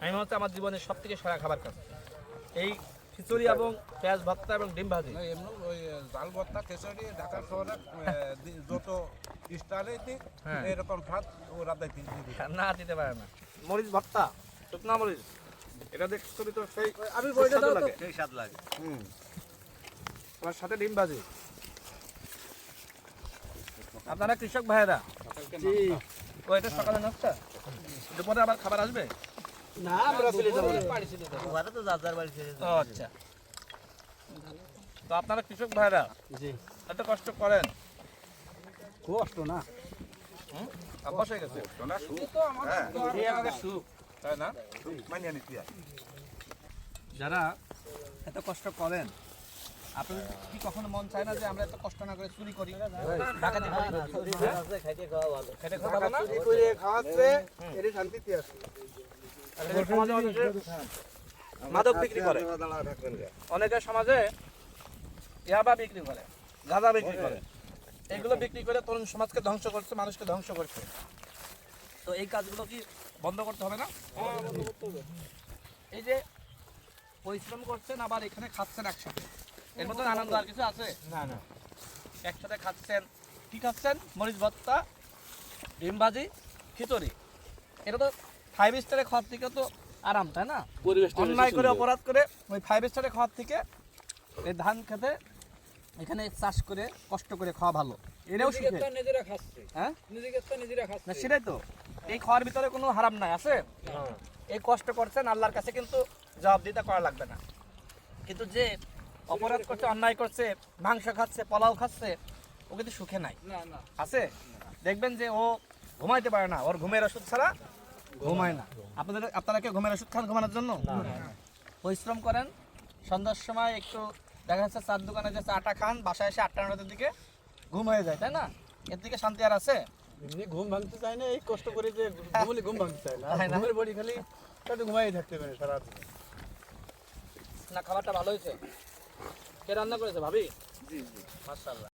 আমি মনে হচ্ছে আমার জীবনের সব থেকে সেরা খাবার খাচ্ছি এই খিচুড়ি এবং পেঁয়াজ ভর্তা এবং ডিম ভাজি। না, এমনি ওই জাল ভর্তা খিচুড়ি ঢাকা শহরে যত স্টারে দিক হ্যাঁ। এরকম স্বাদ ওরা না দিতে পারে না। মরিচ ভর্তা শুকনা মরিচ। এটা দেখছি তো সেই আমি বইটা দাও লাগে। সেই স্বাদ লাগে। হুম। আমার সাথে ডিম ভাজি। আপনারা কৃষক ভাইয়েরা? জি। ও এটা সকালে নাস্তা? দুপুরে আবার খাবার আসবে? না আমরা চলে যাব ওরা তো যার বাড়ি আচ্ছা। তো আপনারা কৃষক ভাইরা জি। এত কষ্ট করেন? কষ্ট না। হুম? হয়ে গেছে। শোনা সুখ, এই আমাদের সুখ। তাই না? সুখ মানিয়ে নিতে হয়। যারা এত কষ্ট করেন আপনাদের কি কখনো মন চায় না যে আমরা এত কষ্ট না করে চুরি করি? ডাকাতি করি। খাইতে খাওয়া ভালো। খেটে খাওয়া ভালো। না? করে খাওয়াচ্ছে এর শান্তিতে আছে। মাদক বিক্রি করে। অনেকে সমাজে ইয়াবা বিক্রি করে গাঁজা বিক্রি করে। এগুলো বিক্রি করে তরুণ সমাজকে ধ্বংস করছে মানুষকে ধ্বংস করছে। তো এই কাজগুলো কি বন্ধ করতে হবে না? এই যে পরিশ্রম করছেন আবার এখানে খাচ্ছেন একসাথে। এর মধ্যে আনন্দ আর কিছু আছে? না না। একসাথে খাচ্ছেন কি খাচ্ছেন? মরিচ ভর্তা ডিম ভাজি খিচুড়ি। এটা তো ফাইভ স্টারে খাওয়ার থেকে তো আরাম তাই না? পরিবেশটা অন্যায় করে অপরাধ করে ওই ফাইভ স্টারে খাওয়ার থেকে এই ধান খেতে এখানে চাষ করে কষ্ট করে খাওয়া ভালো। এটাও শিখে। হ্যাঁ? না সেটাই তো। এই খাওয়ার ভিতরে কোনো হারাম নাই আছে? এই কষ্ট করছেন আল্লাহর কাছে কিন্তু জবাবদিহিতা করা লাগবে না। কিন্তু যে অপরাধ করছে অন্যায় করছে মাংস খাচ্ছে পোলাও খাচ্ছে ও কিন্তু সুখে নাই। আছে? দেখবেন যে ও ঘুমাইতে পারে না ওর ঘুমের ওষুধ ছাড়া ঘুমায় না। আপনাদের আপনারা কি ঘুমের ওষুধ খান ঘুমানোর জন্য? পরিশ্রম করেন সন্ধ্যার সময় একটু দেখা যাচ্ছে চার দোকানে যাচ্ছে আটা খান বাসায় এসে আটটা নটার দিকে ঘুম হয়ে যায় তাই না? এর দিকে শান্তি আর আছে? এমনি ঘুম ভাঙতে চায় না এই কষ্ট করে যে ঘুমলে ঘুম ভাঙতে চায় না। ঘুমের বডি খালি একটু ঘুমাই থাকতে পারে সারা না খাবারটা ভালো হয়েছে। কে রান্না করেছে ভাবি? জি জি। মাশাআল্লাহ।